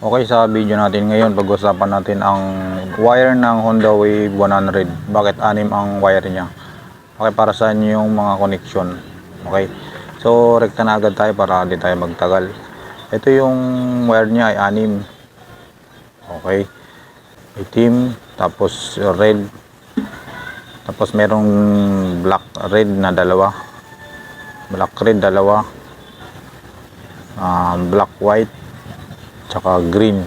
Okay, sa video natin ngayon, pag-usapan natin ang wire ng Honda Wave 100. Bakit anim ang wire niya? Okay, para saan yung mga connection? Okay, so rekta na agad tayo para di tayo magtagal. Ito yung wire niya ay anim. Okay, itim, tapos red, tapos merong black red na dalawa. Black red dalawa. Ah, black white tsaka green.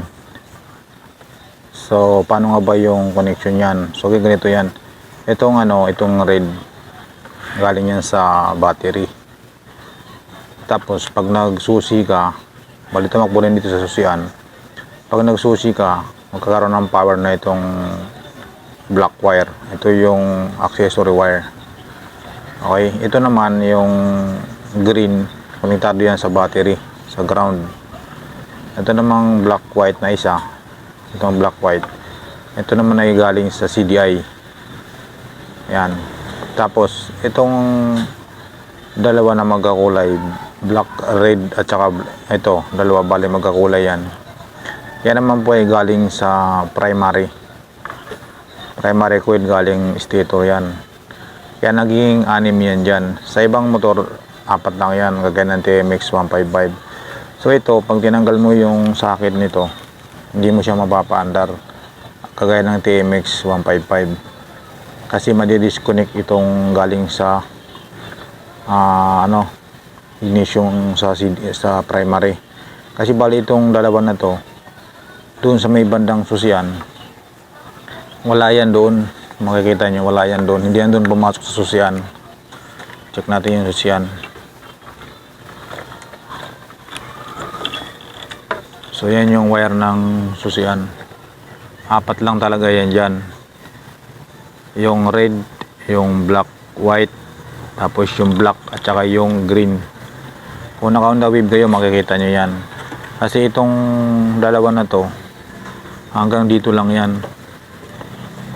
So, paano nga ba yung connection yan? So, ganito yan. Itong ano, itong red, galing yan sa battery. Tapos, pag nagsusi ka, bali tumakbo rin dito sa susian. Pag nagsusi ka, magkakaroon ng power na itong black wire. Ito yung accessory wire. Okay, ito naman yung green, konektado yan sa battery, sa ground. Ito namang black white na isa. Itong black white. Ito naman ay galing sa CDI. Yan. Tapos itong dalawa na magkakulay, black, red at saka ito, dalawa bali magkakulay yan. Yan naman po ay galing sa primary. Primary coil galing stator yan. Kaya naging anim yan dyan. Sa ibang motor, apat lang yan, kagaya ng TMX 155. So ito, pag tinanggal mo yung socket nito, hindi mo siya mapapaandar. Kagaya ng TMX 155. Kasi madidisconnect itong galing sa ah, ano, ignition sa, sa primary. Kasi bali itong dalawa na to, doon sa may bandang susian, wala yan doon. Makikita nyo, wala yan doon. Hindi yan doon pumasok sa susian. Check natin yung susian. So yan yung wire ng susian. Apat lang talaga yan dyan. Yung red, yung black, white, tapos yung black at saka yung green. Kung naka-Honda Wave kayo, makikita nyo yan. Kasi itong dalawa na to, hanggang dito lang yan.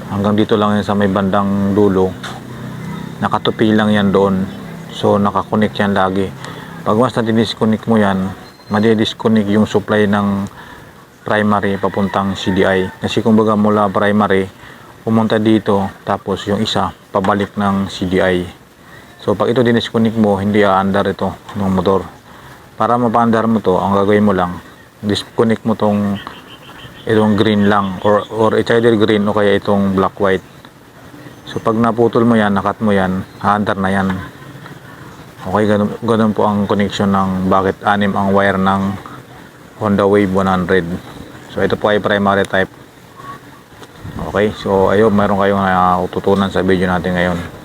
Hanggang dito lang yan sa may bandang dulo. Nakatupi lang yan doon. So nakakonect yan lagi. Pag mas na-disconnect mo yan, madidisconnect yung supply ng primary papuntang CDI. Kasi kumbaga mula primary, pumunta dito, tapos yung isa, pabalik ng CDI. So pag ito dinisconnect mo, hindi aandar ito ng motor. Para mapaandar mo to, ang gagawin mo lang, disconnect mo tong itong green lang or, or it's either green o kaya itong black white. So pag naputol mo yan, nakat mo yan, aandar na yan. Okay, ganun, ganun po ang connection ng bakit anim ang wire ng Honda Wave 100. So ito po ay primary type. Okay, so ayun, meron kayong natutunan sa video natin ngayon.